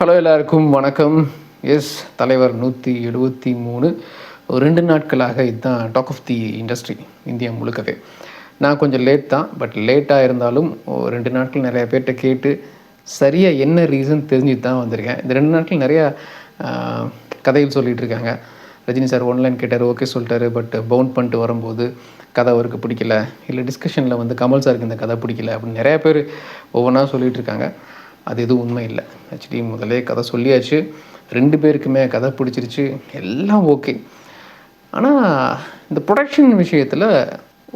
Hello எல்லாருக்கும் வணக்கம். S தலைவர் நூற்றி எழுபத்தி மூணு. ஒரு ரெண்டு நாட்களாக இதுதான் talk of the industry India முழுக்கவே. நான் கொஞ்சம் லேட் தான் பட் லேட்டாக இருந்தாலும் ரெண்டு நாட்கள் நிறைய பேர்கிட்ட கேட்டு சரியாக என்ன ரீசன் தெரிஞ்சுட்டு தான் வந்திருக்கேன். இந்த ரெண்டு நாட்கள் நிறையா கதைகள் சொல்லிகிட்டு இருக்காங்க. ரஜினி சார் ஒன்லைன் கேட்டார் ஓகே சொல்லிட்டாரு பட் பவுண்ட் பண்ணிட்டு வரும்போது கதை அவருக்கு பிடிக்கல. இல்லை டிஸ்கஷனில் வந்து கமல் சாருக்கு இந்த கதை பிடிக்கல அப்படின்னு நிறையா பேர் ஒவ்வொன்றா சொல்லிகிட்டு இருக்காங்க. அது எதுவும் உண்மை இல்லை. ஆக்சுவலி முதலே கதை சொல்லியாச்சு. ரெண்டு பேருக்குமே கதை பிடிச்சிருச்சு. எல்லாம் ஓகே. ஆனால் இந்த ப்ரொடக்ஷன் விஷயத்தில்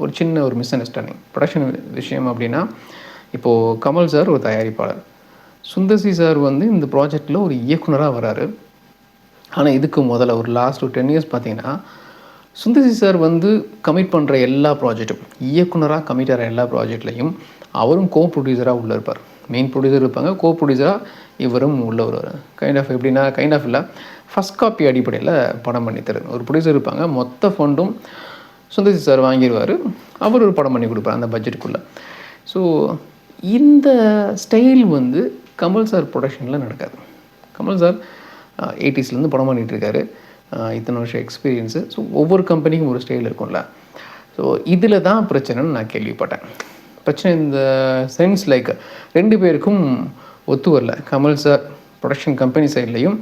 ஒரு சின்ன ஒரு மிஸ் அண்டர்ஸ்டாண்டிங் ப்ரொடக்ஷன் விஷயம் அப்படின்னா இப்போது கமல் சார் ஒரு தயாரிப்பாளர். சுந்தர்சி சார் வந்து இந்த ப்ராஜெக்டில் ஒரு இயக்குனராக வராரு. ஆனால் இதுக்கு முதல்ல ஒரு லாஸ்ட் ஒரு டென் இயர்ஸ் பார்த்தீங்கன்னா சுந்தர்சி சார் வந்து கமிட் பண்ணுற எல்லா ப்ராஜெக்ட்டும் இயக்குனராக கமிட் ஆகிற எல்லா ப்ராஜெக்ட்லையும் அவரும் கோ ப்ரொடியூசராக உள்ளே இருப்பார். மெயின் ப்ரொடியூசர் இருப்பாங்க கோ ப்ரொடியூசராக இவரும் உள்ளவர். வருவார் கைண்ட் ஆஃப் எப்படின்னா கைண்ட் ஆஃப் இல்லை. ஃபஸ்ட் காப்பி அடிப்படையில் படம் பண்ணி தருது ஒரு ப்ரொடியூசர் இருப்பாங்க மொத்த ஃபண்டும் சுந்தர்சி சார் வாங்கிடுவார் அவர் ஒரு படம் பண்ணி கொடுப்பார் அந்த பட்ஜெட்டுக்குள்ளே ஸோ இந்த ஸ்டைல் வந்து கமல் சார் ப்ரொடக்ஷனில் நடக்காது. கமல் சார் எயிட்டிஸ்லேருந்து படம் பண்ணிகிட்ருக்காரு இத்தனை வருஷம் எக்ஸ்பீரியன்ஸு ஸோ ஒவ்வொரு கம்பெனிக்கும் ஒரு ஸ்டைல் இருக்கும்ல. ஸோ இதில் தான் பிரச்சனைன்னு நான் கேள்விப்பட்டேன். பிரச்சனை இந்த சென்ஸ் லைக் ரெண்டு பேருக்கும் ஒத்து வரல. கமல் சார் ப்ரொடக்ஷன் கம்பெனி சைட்லேயும்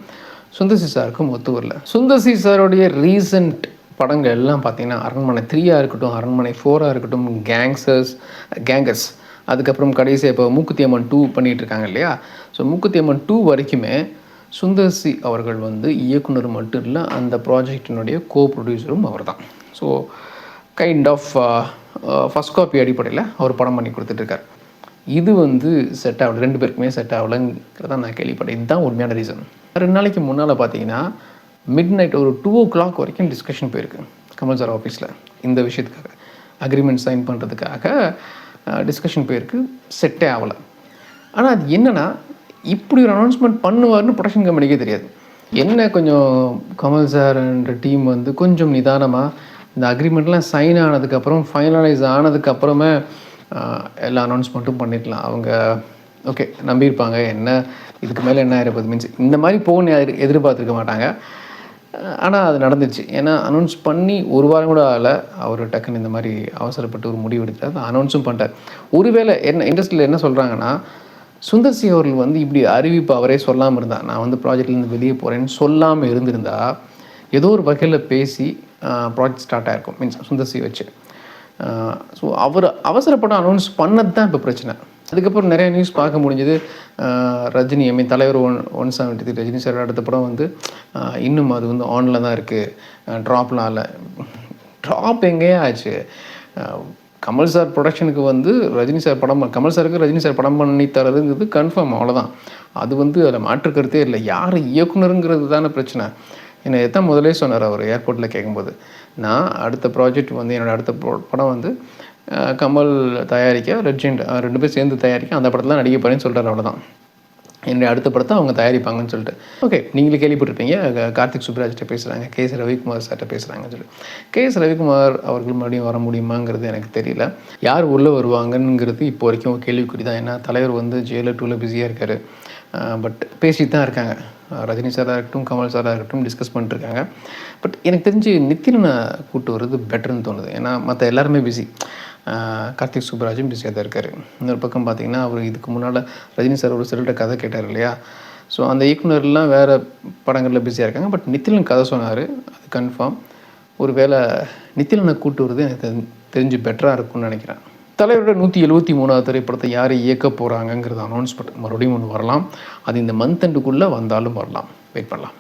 சுந்தர்சி சாருக்கும் ஒத்து வரல. சுந்தர்சி சாருடைய ரீசன்ட் படங்கள் எல்லாம் பார்த்தீங்கன்னா அரண்மனை த்ரீயாக இருக்கட்டும் அரண்மனை ஃபோராக இருக்கட்டும் கேங்ஸர்ஸ் கேங்கர்ஸ் அதுக்கப்புறம் கடைசி இப்போ மூக்குத்தி அம்மன் டூ பண்ணிகிட்டு இருக்காங்க இல்லையா? ஸோ மூக்குத்தி அம்மன் டூ வரைக்குமே சுந்தர்சி அவர்கள் வந்து இயக்குனர் மட்டும் இல்லை அந்த ப்ராஜெக்டினுடைய கோ ப்ரொடியூசரும் அவர் தான் so kind of first copy அடிப்படையில் அவர் படம் பண்ணி கொடுத்துட்ருக்கார். இது வந்து செட் ஆகல ரெண்டு பேருக்குமே செட் ஆகலைங்கிறத நான் கேள்விப்பட்டேன். இதுதான் உண்மையான ரீசன் ரெண்டு நாளைக்கு முன்னால் பார்த்தீங்கன்னா மிட் நைட் ஒரு டூ ஓ கிளாக் வரைக்கும் டிஸ்கஷன் போயிருக்கு கமல் சார் ஆஃபீஸில் இந்த விஷயத்துக்காக. அக்ரிமெண்ட் சைன் பண்ணுறதுக்காக டிஸ்கஷன் போயிருக்கு செட்டே ஆகலை. ஆனால் அது என்னென்னா இப்படி ஒரு அனௌன்ஸ்மெண்ட் பண்ணுவார்னு ப்ரொடக்ஷன் கம்பெனிக்கே தெரியாது. என்ன கொஞ்சம் கமல் சார்ன்ற டீம் வந்து கொஞ்சம் நிதானமாக இந்த அக்ரிமெண்ட்லாம் சைன் ஆனதுக்கப்புறம் ஃபைனலைஸ் ஆனதுக்கப்புறமே எல்லா அனௌன்ஸ்மெண்ட்டும் பண்ணிடலாம். அவங்க ஓகே நம்பியிருப்பாங்க. என்ன இதுக்கு மேலே என்ன ஆயிருப்பது மீன்ஸ் இந்த மாதிரி போகணும்னு எதிர் எதிர்பார்த்துருக்க மாட்டாங்க. ஆனால் அது நடந்துச்சு. ஏன்னா அனௌன்ஸ் பண்ணி ஒரு வாரம் கூட ஆகலை. அவர் டக்குன்னு இந்த மாதிரி அவசரப்பட்டு ஒரு முடிவு எடுத்தார் அனௌன்ஸும் பண்ணிட்டார். ஒருவேளை என்ன இண்டஸ்ட்ரியில் என்ன சொல்கிறாங்கன்னா சுந்தர்சி அவர்கள் வந்து இப்படி அறிவிப்பு அவரே சொல்லாமல் இருந்தால் நான் வந்து ப்ராஜெக்ட்லேருந்து வெளியே போகிறேன்னு சொல்லாமல் இருந்திருந்தா ஏதோ ஒரு வகையில் பேசி ப்ராஜெக்ட் ஸ்டார்ட் ஆயிருக்கும். மீன்ஸ் சுந்தர்சி வச்சு. ஸோ அவர் அவசரப்படம் அனௌன்ஸ் பண்ணது தான் இப்போ பிரச்சனை. அதுக்கப்புறம் நிறைய நியூஸ் பார்க்க முடிஞ்சது. Rajini I mean Thalaivar one one seventy three Rajini sir அடுத்த படம் வந்து இன்னும் அது வந்து ஆனில் தான் இருக்குது ட்ராப்லாம் இல்லை. ட்ராப் எங்கேயே ஆச்சு. கமல் சார் ப்ரொடக்ஷனுக்கு வந்து ரஜினி சார் படம் கமல் சாருக்கு ரஜினி சார் படம் பண்ணி தரதுங்கிறது கன்ஃபார்ம் அவ்வளோதான் அது வந்து அதில் மாற்று கருத்தே இல்லை. யார் இயக்குனருங்கிறது தானே பிரச்சனை. என்னை எத்தான் முதலே சொன்னார் அவர் ஏர்போர்ட்டில் கேட்கும்போது. நான் அடுத்த ப்ராஜெக்ட் வந்து என்னோடய அடுத்த படம் வந்து கமல் தயாரிக்க ரெட்ஜெண்ட் ரெண்டு பேரும் சேர்ந்து தயாரிக்க அந்த படத்தில் நடிக்க போகிறேன்னு சொல்கிறார் அவ்வளோதான் என்னுடைய அடுத்த படத்தை அவங்க தயாரிப்பாங்கன்னு சொல்லிட்டு. ஓகே நீங்களே கேள்விப்பட்டிருப்பீங்க. கார்த்திக் சுப்ராஜ்கிட்ட பேசுகிறாங்க கே எஸ் ரவிக்குமார் சார்கிட்ட பேசுகிறாங்கன்னு சொல்லிட்டு கே எஸ் ரவிக்குமார் அவர்கள் மறுபடியும் வர முடியுமாங்கிறது எனக்கு தெரியல. யார் உள்ளே வருவாங்கங்கிறது இப்போ வரைக்கும் கேள்விக்குறி தான். ஏன்னா தலைவர் வந்து ஜெயிலர் டூவில் பிஸியாக இருக்கார். பட் பேசிட்டு தான் இருக்காங்க. ரஜினி சாராக இருக்கட்டும் கமல் சாராக இருக்கட்டும் டிஸ்கஸ் பண்ணிட்டுருக்காங்க. பட் எனக்கு தெரிஞ்சு நித்தினை கூட்டு வர்றது பெட்டர்னு தோணுது. ஏன்னா மற்ற எல்லாருமே பிஸி கார்த்திக் சுப்ராஜும் பிஸியாக தான் இருக்கார். இன்னொரு பக்கம் பார்த்தீங்கன்னா அவர் இதுக்கு முன்னால் ரஜினி சார் ஒரு சிலர்கிட்ட கதை கேட்டார் இல்லையா? ஸோ அந்த இயக்குனர்லாம் வேறு படங்களில் பிஸியாக இருக்காங்க. பட் நித்திலன் கதை சொன்னார். அது கன்ஃபார்ம் ஒரு வேளை நித்திலனை கூட்டு வருது எனக்கு தெரிஞ்சு பெட்டராக இருக்கும்னு நினைக்கிறேன். தலைவரோட நூற்றி எழுபத்தி மூணாவது திரைப்படத்தை யார் இயக்க போகிறாங்கங்கிறத அனௌன்ஸ்மெண்ட் மறுபடியும் ஒன்று வரலாம். அது இந்த மந்த் எண்டுக்குள்ளே வந்தாலும் வரலாம். வெயிட் பண்ணலாம்.